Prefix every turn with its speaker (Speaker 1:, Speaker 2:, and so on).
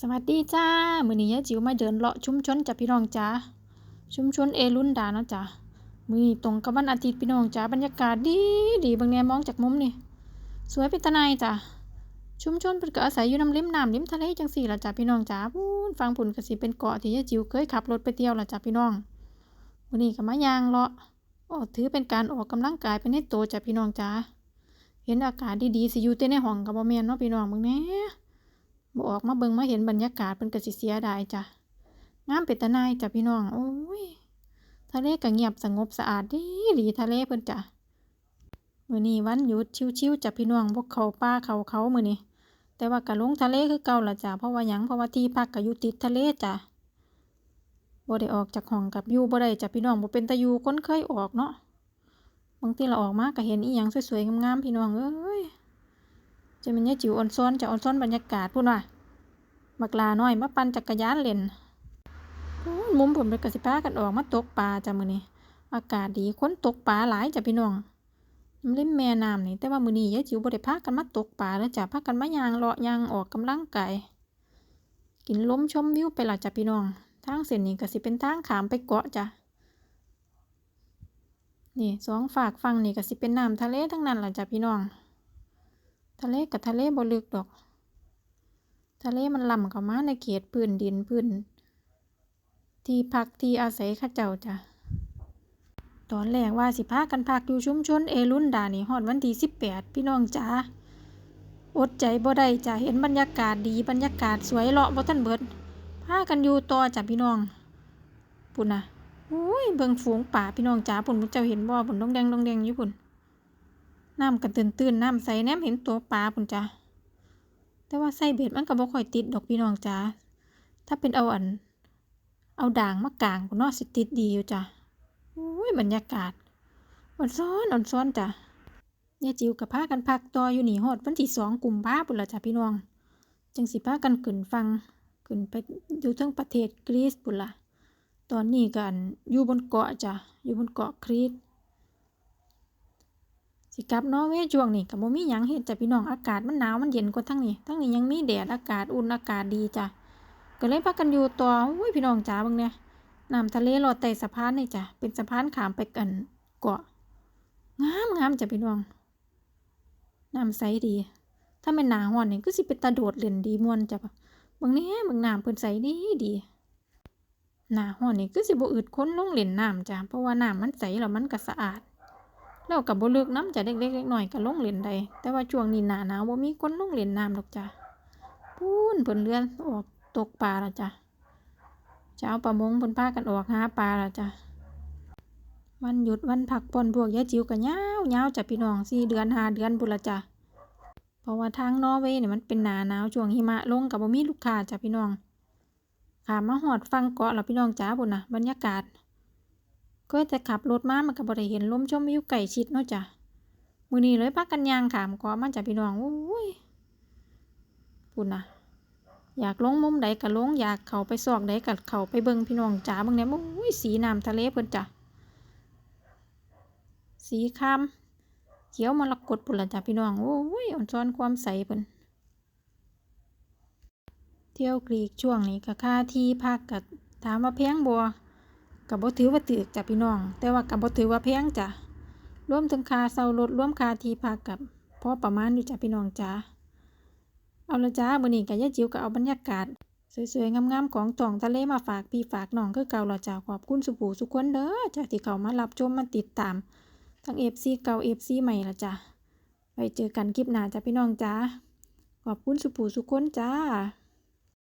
Speaker 1: สวัสดีจ้า มื้อนี้ยายจิ๋วมาเดินเลาะชุมชนจ้ะพี่น้องจ้าชุมชนเอรุ่นดาเนาะจ้ะมื้อนี้ตรงกับวันอาทิตย์พี่น้องจ้าบรรยากาศดีดีบิ่งแนมองจากมุมนี่สวยเป็นตาหนายจ้ะชุมชนเพิ่นก็อาศัยอยู่นำริมน้ำริมทะเลจังซี่ล่ะจ้ะพี่น้องจ้าพูนฟังพุ่นก็สิเป็นเกาะที่ยายจิ๋วเคยขับรถไปเที่ยวล่ะจ้ะพี่น้องมื้อนี้ก็มายางเลาะโอ้ถือเป็นการออกกำลังกายไปในตัวจ้ะพี่น้องจ้าเห็นอากาศดีๆสิอยู่แต่ในห้องก็บ่แม่นเนาะพี่น้องเบิ่งแน่ บ่ออกมาเบิ่งมาเห็นบรรยากาศเพิ่นก็สิเสียดายจ้ะงามเป็นตาหนายจ้ะพี่น้องโอ้ยทะเลก็เงียบสงบสะอาดดีดีทะเลเพิ่นจ้ะมื้อนี้วันหยุดชิวๆจ้ะพี่น้องบ่เขาป่าเขาเขามื้อนี้แต่ว่าก็ลงทะเลคือเก่าละจ้ะเพราะว่าหยังเพราะว่าที่พักก็อยู่ติดทะเลจ้ะบ่ได้ออกจากห้องกับอยู่บ่ได้จ้ะพี่น้องบ่เป็นตาอยู่คนเคยออกเนาะบางทีเราออกมาก็เห็นอีหยังสวยๆงามๆพี่น้องเอ้ย จะมันยายจิ๋วอ่อนซ้อนจะอ่อนซ้อนบรรยากาศพูดว่าบักลาน้อยมาปั่นจักรยานเล่นมุมผมเป็นกสิพากันออกมาตกปลาจ้ะมือนี้อากาศดีคนตกปลาหลายจ้ะพี่น้องน้ำริมแม่น้ำนี่แต่ว่ามือนี้ยายจิ๋วบ่ได้พากันมาตกปลาแล้วจ้ะพากันมายางเลาะยางออกกำลังกายกินล้มชมวิวไปล่ะจ้ะพี่น้องทางเส้นนี้ก็สิเป็นทางขามไปเกาะจ้ะนี่สองฝากฝั่งนี่ก็สิเป็นน้ำทะเลทั้งนั้นล่ะจ้ะพี่น้องะเลกับทะเลบ่ลึกดอก ทะเลมันล่ำเข้ามาในเขตพื้นดินพื้น ที่พักที่อาศัยข้าเจ้าจ้ะตอนแรกว่าสิพากันพักอยู่ชุมชนเอรุ่นดานี่ฮอดวันที่สิบแปดพี่น้องจ๋าอดใจบ่ได้จ้ะเห็นบรรยากาศดีบรรยากาศสวยเลาะบ่ทันเบิดพากันอยู่ต่อจ้ะพี่น้องปุ่นนะโอ้ยเบิ่งฝูงป่าพี่น้องจ๋าปุ่นเจ้าเห็นบ่ปุ่นดองแดงดองแดงอยู่ปุ่น น้ำกันตื่นตื่นน้ำใสแนมเห็นตัวปลาปุ่นจ้ะแต่ว่าใส่เบ็ดมันก็บ่ค่อยติดดอกพี่น้องจ้าถ้าเป็นเอาอัน เอาด่างมากางปุ่นเนาะสิติดดีอยู่จ้ะโอ้ยบรรยากาศอ่อนซ้อนอ่อนซ้อนจ้ะยายจิ๋วกับพากันพักต่ออยู่หนี่ฮอดวันที่สองกลุ่มภาปุ่นละจ้ะพี่น้อง จังสิพากันขึ้นฟังขึ้นไปอยู่ทั้งประเทศกรีซปุ่นละตอนนี้กันอยู่บนเกาะจ้ะอยู่บนเกาะครีต สิกลับนอร์เวช่วงนี้ก็บ่มีหยังเฮ็ดจ้ะพี่น้องอากาศมันหนาวมันเย็นกว่าทั้งนี้ทั้งนี้ยังมีแดดอากาศอุ่นอากาศดีจ้ะก็เลยพากันอยู่ต่ออุ้ยพี่น้องจ๋าบิ่งเนี่ยน้ำทะเลลอดใต้สะพานนี่จ้ะเป็นสะพานข้ามไปกันเกาะงามงามจ้ะพี่น้องน้ำใสดี ถ้าแม่นหนาร้อนนี่คือสิเป็นตาโดดเล่นดีมวนจ้ะบิ่งแหนี่เบิ่งน้ำเพิ่นใสดีดีหน้าร้อนนี่คือสิบ่อึดคนลงเล่นน้ำจ้ะเพราะว่าน้ำมันใสแล้วมันก็สะอาด แล้วกับบ่เลือกน้ำจะเล็กๆเล็กน้อยก็ลงเล่นได้แต่ว่าช่วงนี้หนาหนาวบ่มีคนลงเล่นน้ำดอกจ้ะพูนเพิ่นเรือนออกตกปลาล้วจ้ะเช้าวประมงเพิ่นพากันออกหาปลาล้วจ้ะวันหยุดวันพักผ่อนพวกยายจิ๋วก็ยาวยาวจ้ะพี่น้องสี่เดือนหาเดือนพุ่นละจ้ะเพราะว่าทางนอร์เวย์เนี่ยมันเป็นหนาหนาวช่วงหิมะลงก็บ่มีลูกค้าจ้ะพี่น้องขามาฮอดฟังเกาะแล้วพี่น้องจ๋าพุ่นน่ะบรรยากาศ ก็แต่ขับรถมามันก็บ่ได้เห็นลมชมวิวไก่ชิดเนาะจ้ะมื้อนี้เลยพากันยางขามกาะมาจ้ะพี่น้องโอ้ยปุ่นนะอยากลงมุมใดก็ลงอยากเข้าไปซอกใดก็เข้าไปเบิ่งพี่น้องจ๋าเบิ่งแหน่โอ้ยสีน้ำทะเลเพิ่นจ้ะสีคามเขียวมรกตพุ่นล่ะจ้ะพี่น้องโอ้ยอ่อนซ้อนความใสเพิ่นเที่ยวกรีกช่วงนี้ก็ค่าที่พักก็ถามว่าแพงบ่ กับบ่ถือว่าตึกจ้ะพี่น้อง แต่ว่ากับบ่ถือว่าแพงจ้ะรวมถึงค่าเช่ารถรวมค่าที่พักกับพอประมาณอยู่จ้ะพี่น้องจ้าเอาละจ้ามื้อนี้ก็ยาจิ๋วก็เอาบรรยากาศสวยๆงามๆของท้องทะเลมาฝากพี่ฝากน้องคือเก่าและจ้าขอบคุณสุผู้สุขคนเด้อจ้ะที่เข้ามารับชมมาติดตาม ทั้ง FC เก่า FC ใหม่ละจ้ะไว้เจอกันคลิปหน้าจ้ะพี่น้องจ้าขอบคุณสุผู้สุขคนจ้า